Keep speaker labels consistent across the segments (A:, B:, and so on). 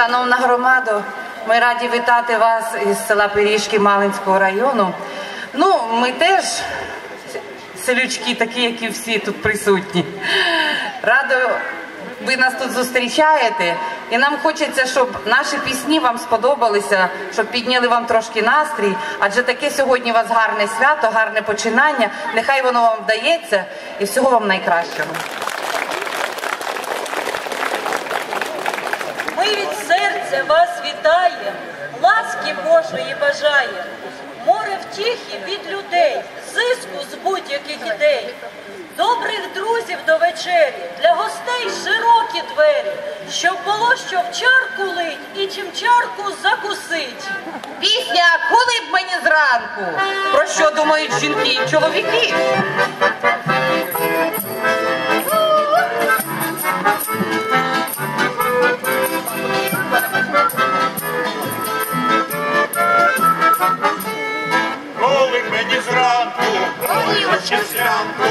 A: Шановна громадо, ми раді вітати вас із села Пиріжки Малинського району. Ну, ми теж селючки, такі, як і всі тут присутні. Радо ви нас тут зустрічаєте, і нам хочеться, щоб наші пісні вам сподобалися, щоб підняли вам трошки настрій. Адже таке сьогодні у вас гарне свято, гарне починання. Нехай воно вам вдається і всього вам найкращого.
B: Ми від серця вас вітаємо, ласки Божої бажаємо, море втіхи від людей, зиску з будь-яких ідей, добрих друзів до вечері, для гостей широкі двері, щоб було що в чарку лить і чим чарку закусить.
A: Пісня Коли б мені зранку. Про що думають жінки і чоловіки?
C: Горілочки зранку,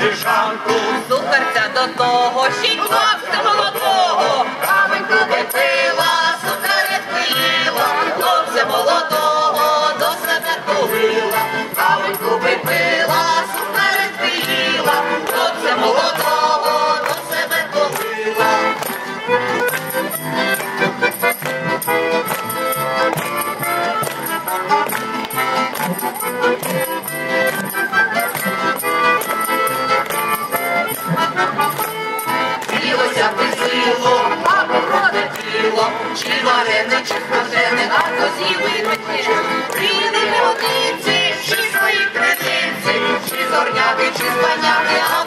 C: Правильні ліжанку,
A: сухарця до того, ще
C: варене, чи смажене, а козіли пече. Прийде одиці, чи свої кредиці, чи зорняки, чи спаняки, а